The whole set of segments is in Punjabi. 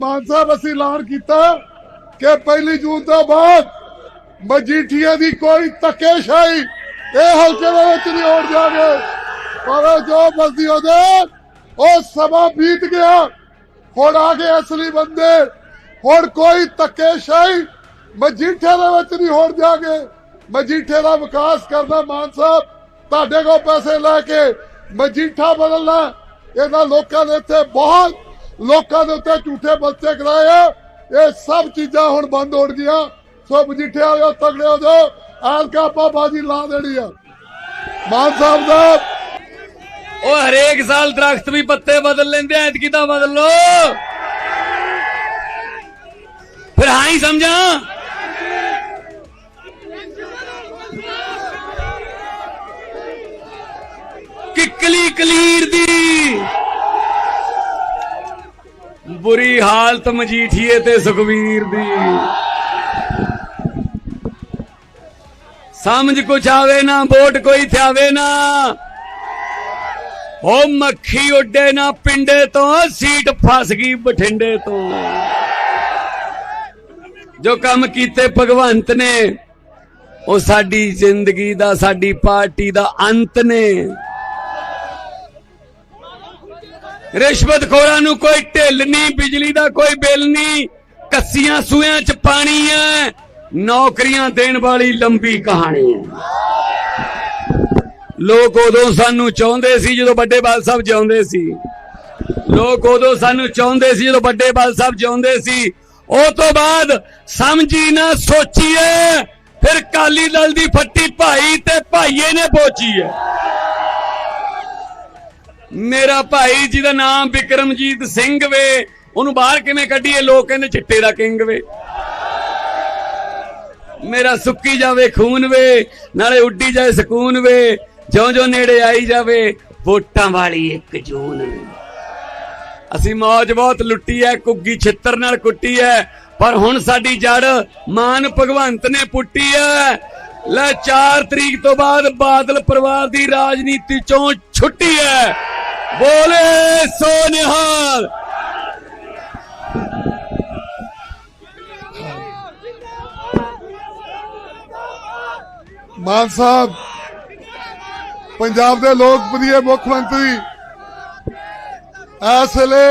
ਮਾਨ ਸਾਹਿਬ, ਅਸੀਂ ਐਲਾਨ ਕੀਤਾ ਕਿ ਪਹਿਲੀ ਜੂਨ ਤੋਂ ਬਾਅਦ ਮਜੀਠੀਆ ਦੀ ਕੋਈ ਧੱਕੇਸ਼ਾਹੀ ਇਹ ਹਲਕੇ ਦੇ ਵਿੱਚ ਨਹੀਂ ਹੋਣ ਜਾਵੇ ਭਾਵੇਂ ਜੋ ਮਰਜ਼ੀ ਹੋ ਉਹ ਸਮਾਂ ਬੀਤ ਗਿਆ। ਹੁਣ ਆ ਗਏ ਅਸਲੀ ਬੰਦੇ, ਹੁਣ ਕੋਈ ਧੱਕੇਸ਼ਾਹੀ ਮਜੀਠੇ ਦੇ ਵਿੱਚ ਨਹੀਂ ਹੋਣ ਜਾਗੇ ਮਜੀਠੇ ਦਾ ਵਿਕਾਸ ਕਰਨਾ ਮਾਨ ਸਾਹਿਬ, ਤੁਹਾਡੇ ਕੋਲ ਪੈਸੇ ਲੈ ਕੇ ਮਜੀਠਾ ਬਦਲਣਾ, ਇਹਨਾਂ ਲੋਕਾਂ ਨੇ ਇੱਥੇ ਬਹੁਤ ਲੋਕਾਂ ਦੇ ਉੱਤੇ ਝੂਠੇ ਬੱਚੇ ਕਰਾਏ ਆ। ਇਹ ਸਭ ਚੀਜ਼ਾਂ ਹੁਣ ਬੰਦ ਹੋਣ ਗਈਆਂ। ਸੋ ਮਜੀਠੇ ਵਾਲਿਓ ਤਗੜੇ ਹੋ ਜਾਓ ਐਲਕਾ ਆਪਾਂ ਬਾਜੀ ਲਾ ਦੇਣੀ ਆ। ਮਾਨ ਸਾਹਿਬ ਦਾ ਉਹ ਹਰੇਕ ਸਾਲ ਦਰਖਤ ਵੀ ਪੱਤੇ ਬਦਲ ਲੈਂਦੇ ਐ ਐਤਕੀ ਤਾਂ ਬਦਲ ਲੋ ਫਿਰ ਹਾਂ ਹੀ ਸਮਝਾਂ। ਕਿੱਕਲੀ ਕਲੀਰ ਦੀ ਬੁਰੀ ਹਾਲਤ ਮਜੀਠੀਏ ਤੇ ਸੁਖਵੀਰ ਦੀ। ਸਮਝ ਕੁਛ ਆਵੇ ਨਾ, ਵੋਟ ਕੋਈ ਥਿਆਵੇ ਨਾ। ਉਹ ਮੱਖੀ ਉੱਡੇ ਨਾ ਪਿੰਡੇ ਤੋਂ, ਸੀਟ ਫਸ ਗਈ ਬਠਿੰਡੇ ਤੋਂ। ਜੋ ਕੰਮ ਕੀਤੇ ਭਗਵੰਤ ਨੇ, ਉਹ ਸਾਡੀ ਜ਼ਿੰਦਗੀ ਦਾ, ਸਾਡੀ ਪਾਰਟੀ ਦਾ ਅੰਤ ਨੇ। ਰਿਸ਼ਵਤਖੋਰਾਂ ਨੂੰ ਕੋਈ ਢਿੱਲ ਨਹੀਂ, ਬਿਜਲੀ ਦਾ ਕੋਈ ਬਿੱਲ ਨਹੀਂ, ਕੱਸੀਆਂ ਸੂਆਂ ਚ ਪਾਣੀ ਹੈ, ਨੌਕਰੀਆਂ ਦੇਣ ਵਾਲੀ ਲੰਬੀ ਕਹਾਣੀ ਹੈ। ਲੋਕ ਉਦੋਂ ਸਾਨੂੰ ਚਾਹੁੰਦੇ ਸੀ ਜਦੋਂ ਵੱਡੇ ਬਾਲ ਸਾਹਿਬ ਜਿਉਂਦੇ ਸੀ। ਲੋਕ ਉਦੋਂ ਸਾਨੂੰ ਚਾਹੁੰਦੇ ਸੀ ਜਦੋਂ ਵੱਡੇ ਬਾਲ ਸਾਹਿਬ ਜਿਉਂਦੇ ਸੀ। ਉਹ ਤੋਂ ਬਾਅਦ ਸਮਝੀ ਨਾ ਸੋਚੀਏ, ਫਿਰ ਕਾਲੀ ਦਲ ਦੀ ਫੱਟੀ ਭਾਈ ਤੇ ਭਾਈਏ ਨੇ ਪੋਚੀ ਹੈ। ਮੇਰਾ ਭਾਈ ਜਿਹਦਾ ਨਾਮ ਵਿਕਰਮਜੀਤ ਸਿੰਘ ਵੇ, ਉਹਨੂੰ ਬਾਹਰ ਕਿਵੇਂ ਕੱਢੀਏ? ਲੋਕ ਕਹਿੰਦੇ ਚਿੱਟੇ ਦਾ ਕਿੰਗ ਵੇ। ਮੇਰਾ ਸੁੱਕੀ ਜਾਵੇ ਖੂਨ ਵੇ, ਨਾਲੇ ਉੱਡੀ ਜਾਏ ਸਕੂਨ ਵੇ ਜਿਉਂ ਜਿਉਂ ਨੇੜੇ ਆਈ ਜਾਵੇ, ਵੋਟਾਂ ਵਾਲੀ ਇੱਕ ਜੂਨ। ਅਸੀਂ ਮੌਜ ਬਹੁਤ ਲੁੱਟੀ ਐ ਕੁੱਗੀ ਛਿੱਤਰ ਨਾਲ ਕੁੱਟੀ ਐ, ਪਰ ਹੁਣ ਸਾਡੀ ਜੜ ਮਾਨ ਭਗਵੰਤ ਨੇ ਪੁੱਟੀ ਐ। ਲੈ 4 ਤਰੀਕ ਤੋਂ ਬਾਅਦ ਬਾਦਲ ਪਰਿਵਾਰ ਦੀ ਰਾਜਨੀਤੀ ਚੋਂ ਛੁੱਟੀ ਐ। ਬੋਲੇ ਸੋ ਨਿਹਾਲ ਮਾਨ ਸਾਹਿਬ, ਪੰਜਾਬ ਦੇ ਲੋਕ ਪ੍ਰਿਯ ਮੁੱਖ ਮੰਤਰੀ, ਇਸ ਵੇਲੇ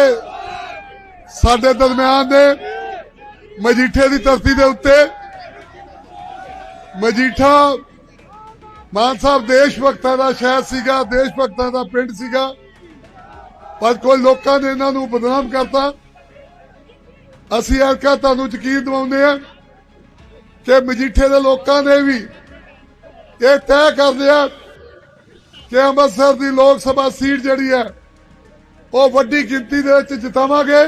ਸਾਡੇ ਦਰਮਿਆਨ ਦੇ ਮਜੀਠੇ ਦੀ ਧਰਤੀ ਦੇ ਉੱਤੇ ਮਜੀਠਾ ਮਾਨ ਸਾਹਿਬ ਦੇਸ਼ ਭਗਤਾਂ ਦਾ ਸ਼ਹਿਰ ਸੀਗਾ ਦੇਸ਼ ਭਗਤਾਂ ਦਾ ਪਿੰਡ ਸੀਗਾ। ਪਰ ਕੋਈ ਲੋਕਾਂ ਨੇ ਇਹਨਾਂ ਨੂੰ ਬਦਨਾਮ ਕਰਤਾ। ਅਸੀਂ ਐਲਕਾ ਤੁਹਾਨੂੰ ਯਕੀਨ ਦਿਵਾਉਂਦੇ ਆ ਕਿ ਮਜੀਠੇ ਦੇ ਲੋਕਾਂ ਨੇ ਵੀ ਇਹ ਤੈਅ ਕਰ ਲਿਆ ਕਿ ਅੰਮ੍ਰਿਤਸਰ ਦੀ ਲੋਕ ਸਭਾ ਸੀਟ ਜਿਹੜੀ ਹੈ, ਉਹ ਵੱਡੀ ਗਿਣਤੀ ਦੇ ਵਿੱਚ ਜਿਤਾਵਾਂਗੇ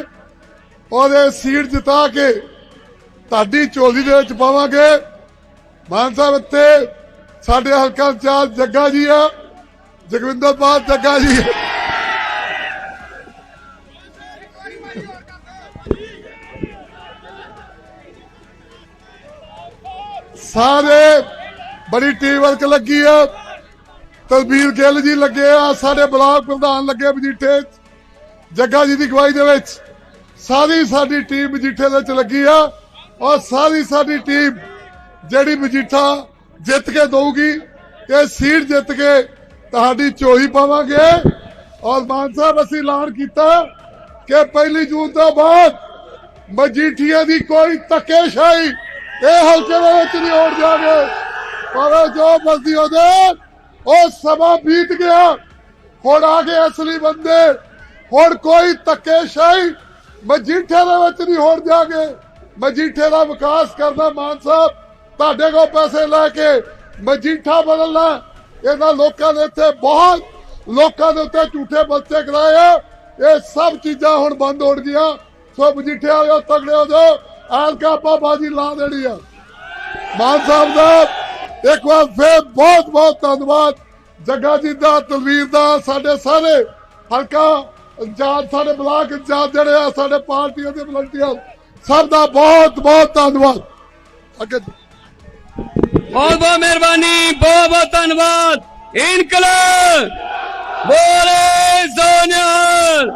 ਔਰ ਇਹ ਸੀਟ ਜਿਤਾ ਕੇ ਤੁਹਾਡੀ ਝੋਲੀ ਦੇ ਵਿੱਚ ਪਾਵਾਂਗੇ। ਮਾਨ ਸਾਹਿਬ, ਇੱਥੇ ਸਾਡੇ ਹਲਕਾ ਚਾਰ ਜੱਗਾ ਜੀ ਆ ਜਗਵਿੰਦਰ ਪਾਲ ਜੱਗਾ ਜੀ। ਸਾਰੇ ਬੜੀ ਟੀਮ ਵਰਕ ਲੱਗੀ ਆ। ਤਲਬੀਰ ਗਿੱਲ ਜੀ ਲੱਗੇ ਆ, ਸਾਡੇ ਬਲਾਕ ਪ੍ਰਧਾਨ ਲੱਗੇ ਮਜੀਠੇ। ਜੱਗਾ ਜੀ ਦੀ ਗਵਾਹੀ ਦੇ ਵਿੱਚ ਸਾਰੀ ਸਾਡੀ ਟੀਮ ਮਜੀਠੇ ਦੇ ਵਿੱਚ ਲੱਗੀ ਆ। ਔਰ ਸਾਰੀ ਸਾਡੀ ਟੀਮ ਜਿਹੜੀ ਮਜੀਠਾ ਜਿੱਤ ਕੇ ਦਊਗੀ, ਇਹ ਸੀਟ ਜਿੱਤ ਕੇ ਤੁਹਾਡੀ ਚੋਹੀ ਪਾਵਾਂਗੇ। ਔਰ ਮਾਨ ਸਾਹਿਬ, ਅਸੀਂ ਐਲਾਨ ਕੀਤਾ ਕਿ ਪਹਿਲੀ ਜੂਨ ਤੋਂ ਬਾਅਦ ਮਜੀਠੀਆ ਦੀ ਕੋਈ ਧੱਕੇਸ਼ਾਹੀ ਇਹ ਹਲਕੇ ਦੇ ਵਿੱਚ ਨਹੀਂ ਹੋਣ ਜਾਵੇ ਭਾਵੇਂ ਜੋ ਮਰਜ਼ੀ ਹੋ ਜਾਏ ਉਹ ਸਮਾਂ ਬੀਤ ਗਿਆ। ਹੁਣ ਆ ਗਏ ਅਸਲੀ ਬੰਦੇ। ਹੁਣ ਕੋਈ ਧੱਕੇਸ਼ਾਹੀ ਮਜੀਠੇ ਦੇ ਵਿੱਚ ਨਹੀਂ ਹੋਣ ਜਾਗੇ ਮਜੀਠੇ ਦਾ ਵਿਕਾਸ ਕਰਨਾ ਮਾਨ ਸਾਹਿਬ, ਤੁਹਾਡੇ ਕੋਲ ਪੈਸੇ ਲੈ ਕੇ ਮਜੀਠਾ ਬਦਲਣਾ, ਇਹਨਾਂ ਲੋਕਾਂ ਨੇ ਇੱਥੇ ਬਹੁਤ ਲੋਕਾਂ ਦੇ ਉੱਤੇ ਝੂਠੇ ਬੱਚੇ ਕਰਾਏ ਆ। ਇਹ ਸਭ ਚੀਜ਼ਾਂ ਹੁਣ ਬੰਦ ਹੋਣ ਗਈਆਂ ਸੋ ਮਜੀਠੇ ਵਾਲਿਓ, ਤਗੜੇ ਹੋ ਜਾਓ। ਐਲਕਾ ਆਪਾਂ ਲਾ ਦੇਣੀ ਆ। ਮਾਨ ਸਾਹਿਬ ਦਾ ਇੱਕ ਵਾਰ ਫੇਰ ਬਹੁਤ ਬਹੁਤ ਧੰਨਵਾਦ। ਜੱਗਾ ਜੀ ਦਾ, ਤਲਵੀਰ ਦਾ, ਸਾਡੇ ਸਾਰੇ ਹਲਕਾ ਇੰਚਾਰਜ, ਸਾਡੇ ਬਲਾਕ ਇੰਚਾਰਜ ਜਿਹੜੇ ਆ, ਸਾਡੇ ਪਾਰਟੀਆਂ ਦੇ ਵਲੰਟੀਅਰ, ਸਭ ਦਾ ਬਹੁਤ ਬਹੁਤ ਧੰਨਵਾਦ। ਅੱਗੇ ਬਹੁਤ ਬਹੁਤ ਮਿਹਰਬਾਨੀ, ਬਹੁਤ ਬਹੁਤ ਧੰਨਵਾਦ। ਇਨਕਲਾਬ, ਬੋਲੇ ਸੋਨਿਆਲ